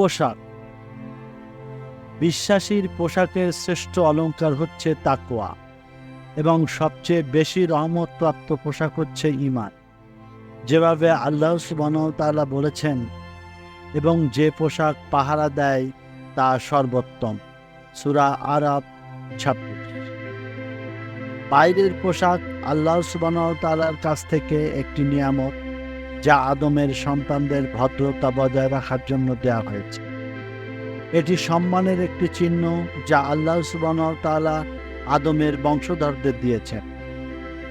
পোশাক। বিশ্বাসীর পোশাকের শ্রেষ্ঠ অলংকার হচ্ছে তাকোয়া এবং সবচেয়ে বেশি রহমতপ্রাপ্ত পোশাক হচ্ছে ইমান যেভাবে আল্লাহ সুবাহতালা বলেছেন, এবং যে পোশাক পাহারা দেয় তা সর্বোত্তম। সুরা আরব ছাব্বিশ। বাইরের পোশাক আল্লাহ সুবাহতালার কাছ থেকে একটি নিয়ামত। যা আদমের সন্তানদের ভদ্রতা বজায় রাখার জন্য দেওয়া হয়েছে। এটি সম্মানের একটি চিহ্ন যা আল্লাহ সুবাহতালা আদমের বংশধরদের দিয়েছেন।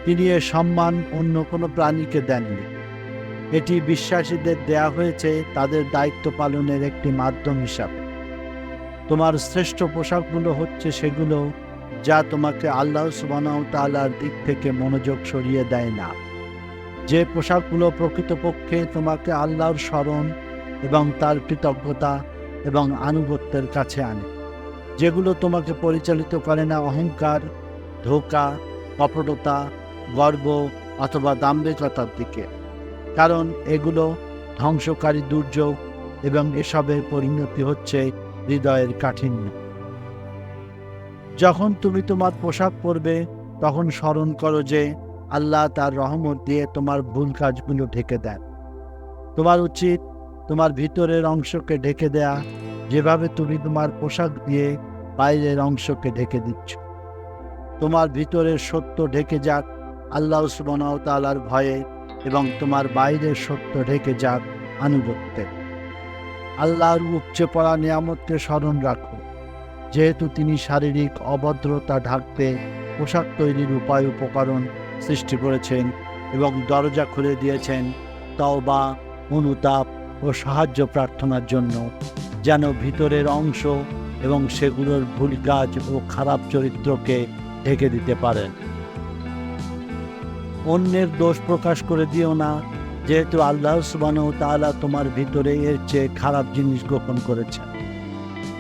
তিনি এ সম্মান অন্য কোনো প্রাণীকে দেননি। এটি বিশ্বাসীদের দেয়া হয়েছে তাদের দায়িত্ব পালনের একটি মাধ্যম হিসাবে। তোমার শ্রেষ্ঠ পোশাকগুলো হচ্ছে সেগুলো যা তোমাকে আল্লাহ সুবাহতালার দিক থেকে মনোযোগ সরিয়ে দেয় না। যে পোশাকগুলো প্রকৃতপক্ষে তোমাকে আল্লাহর স্মরণ এবং তার কৃতজ্ঞতা এবং আনুগত্যের কাছে আনে। যেগুলো তোমাকে পরিচালিত করে না অহংকার, ধোকা কপটতা গর্ব অথবা দাম্ভিকতার দিকে। কারণ এগুলো ধ্বংসকারী, দুর্যোগ এবং এসবের পরিণতি হচ্ছে হৃদয়ের কাঠিন্য। যখন তুমি তোমার পোশাক পরবে, তখন স্মরণ করো যে আল্লাহ তার রহমত দিয়ে তোমার ভুল কাজগুলো ঢেকে দেন তোমার উচিত তোমার ভিতরের অংশকে ঢেকে দেয়া, যেভাবে তুমি তোমার পোশাক দিয়ে বাইরের অংশকে ঢেকে দিচ্ছ। তোমার ভিতরের সত্য ঢেকে যাক, আল্লাহ সুবনাওতালার ভয়ে এবং তোমার বাইরের সত্য ঢেকে যাক আনুগত্যে। আল্লাহর উপচে পড়া নিয়ামতকে স্মরণ রাখো। যেহেতু তিনি শারীরিক অভদ্রতা ঢাকতে পোশাক তৈরির উপায় উপকরণ সৃষ্টি করেছেন এবং দরজা খুলে দিয়েছেন তওবা, অনুতাপ ও সাহায্য প্রার্থনার জন্য, যেন ভিতরের অংশ এবং সেগুলোর ভুল কাজ ও খারাপ চরিত্রকে ঢেকে দিতে পারেন অন্যের দোষ প্রকাশ করে দিও না, যেহেতু আল্লাহ সুবানু তাআলা তোমার ভিতরে এর চেয়ে খারাপ জিনিস গোপন করেছে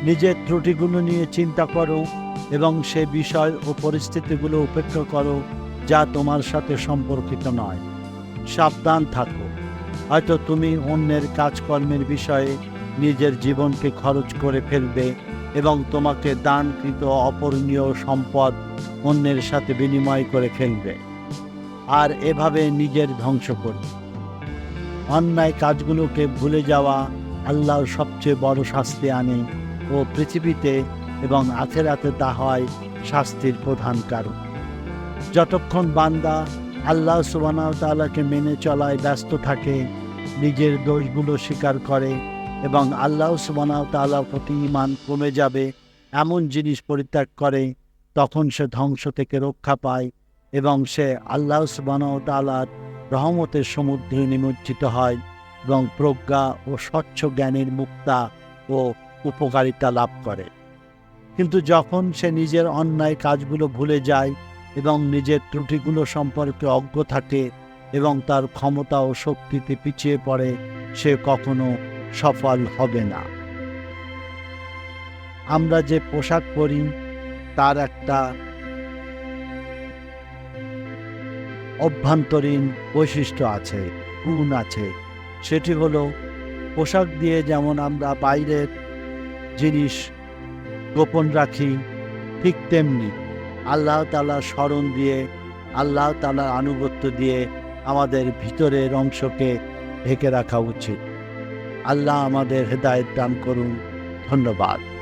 নিজের ত্রুটিগুলো নিয়ে চিন্তা করো এবং সে বিষয় ও পরিস্থিতিগুলো উপেক্ষা করো যা তোমার সাথে সম্পর্কিত নয়। সাবধান থাকো। হয়তো তুমি অন্যের কাজকর্মের বিষয়ে নিজের জীবনকে খরচ করে ফেলবে এবং তোমাকে দানকৃত অপূরণীয় সম্পদ অন্যের সাথে বিনিময় করে ফেলবে। আর এভাবে নিজের ধ্বংস করবে অন্যায় কাজগুলোকে ভুলে যাওয়া আল্লাহর সবচেয়ে বড় শাস্তি আনে ও পৃথিবীতে এবং আখেরাতে তা হয় শাস্তির প্রধান কারণ। যতক্ষণ বান্দা আল্লাহ সুবানাও তালাকে মেনে চলায় ব্যস্ত থাকে, নিজের দোষগুলো স্বীকার করে এবং আল্লাহ সুবানাও তালার প্রতি ইমান কমে যাবে, এমন জিনিস পরিত্যাগ করে, তখন সে ধ্বংস থেকে রক্ষা পায় এবং সে আল্লাহ সুবানাও তালার রহমতের সমুদ্রে নিমজ্জিত হয় এবং প্রজ্ঞা ও স্বচ্ছ জ্ঞানের মুক্তা ও উপকারিতা লাভ করে। কিন্তু যখন সে নিজের অন্যায় কাজগুলো ভুলে যায় এবং নিজের ত্রুটিগুলো সম্পর্কে অজ্ঞ থাকে এবং তার ক্ষমতা ও শক্তিতে পিছিয়ে পড়ে, সে কখনো সফল হবে না। আমরা যে পোশাক পরি, তার একটা অভ্যন্তরীণ বৈশিষ্ট্য আছে, গুণ আছে। সেটি হলো, পোশাক দিয়ে যেমন আমরা বাইরের জিনিস গোপন রাখি, ঠিক তেমনি আল্লাহ তালা স্মরণ দিয়ে, আল্লাহ তালার আনুগত্য দিয়ে আমাদের ভিতরের অংশকে ঢেকে রাখা উচিত। আল্লাহ আমাদের হেদায়ত দান করুন। ধন্যবাদ।